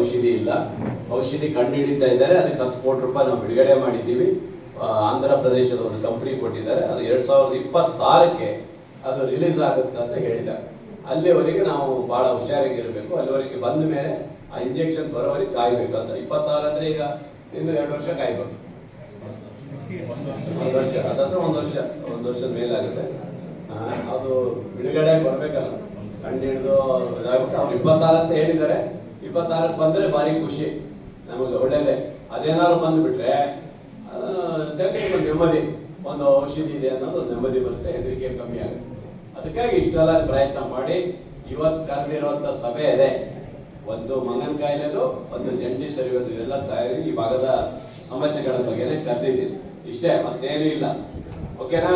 ಔಷಧಿ ಇಲ್ಲ. ಔಷಧಿ ಕಂಡುಹಿಡಿತಾ ಇದ್ದಾರೆ. ಅದಕ್ಕೆ ಹತ್ತು ಕೋಟಿ ರೂಪಾಯಿ ನಾವು ಬಿಡುಗಡೆ ಮಾಡಿದ್ದೀವಿ. ಆಂಧ್ರ ಪ್ರದೇಶದ ಒಂದು ಕಂಪ್ನಿ ಕೊಟ್ಟಿದ್ದಾರೆ. ಅದು ಎರಡ್ ಸಾವಿರದ ಇಪ್ಪತ್ತಾರಕ್ಕೆ ಅದು ರಿಲೀಸ್ ಆಗುತ್ತೆ ಅಂತ ಹೇಳಿದ್ದಾರೆ. ಅಲ್ಲಿವರೆಗೆ ನಾವು ಬಹಳ ಹುಷಾರಾಗಿರ್ಬೇಕು. ಅಲ್ಲಿವರೆಗೆ ಬಂದ ಮೇಲೆ ಆ ಇಂಜೆಕ್ಷನ್ ಬರೋವರೆಗೆ ಕಾಯ್ಬೇಕು ಅಂತ. ಇಪ್ಪತ್ತಾರು ಅಂದ್ರೆ ಈಗ ಇನ್ನು ಎರಡು ವರ್ಷ ಕಾಯ್ಬೇಕು. ಒಂದು ವರ್ಷ. ಅದಂದ್ರೆ ಒಂದು ವರ್ಷ. ಒಂದು ವರ್ಷದ ಮೇಲಾಗುತ್ತೆ. ಅದು ಬಿಡುಗಡೆ ಬರ್ಬೇಕಲ್ಲ ಕಂಡು ಹಿಡಿದು ಇದಾಗುತ್ತೆ. ಅವ್ರು ಇಪ್ಪತ್ತಾರು ಅಂತ ಹೇಳಿದ್ದಾರೆ. ಇಪ್ಪತ್ತಾರಕ್ಕೆ ಬಂದ್ರೆ ಭಾರಿ ಖುಷಿ. ನಮಗೆ ಒಳ್ಳೇದೇ. ಅದೇನಾದ್ರು ಬಂದ್ಬಿಟ್ರೆ ಒಂದು ನೆಮ್ಮದಿ, ಒಂದು ಔಷಧಿ ಇದೆ ಅನ್ನೋದು ನೆಮ್ಮದಿ ಬರುತ್ತೆ, ಹೆದರಿಕೆ ಕಮ್ಮಿ ಆಗುತ್ತೆ. ಅದಕ್ಕಾಗಿ ಇಷ್ಟೆಲ್ಲ ಪ್ರಯತ್ನ ಮಾಡಿ ಇವತ್ತು ಕರೆದಿರುವಂತ ಸಭೆ ಇದೆ. ಒಂದು ಮಂಗನ ಕಾಯಿಲೆದು ಒಂದು ಜಂಟಿ ಸರಿಯೋದು ಎಲ್ಲ ತಯಾರಿ ಈ ಭಾಗದ ಸಮಸ್ಯೆಗಳ ಬಗ್ಗೆನೇ ಕರೆದಿದ್ದೀನಿ. ಇಷ್ಟೇ, ಮತ್ತೇನೂ ಇಲ್ಲ. ಓಕೆನಾ?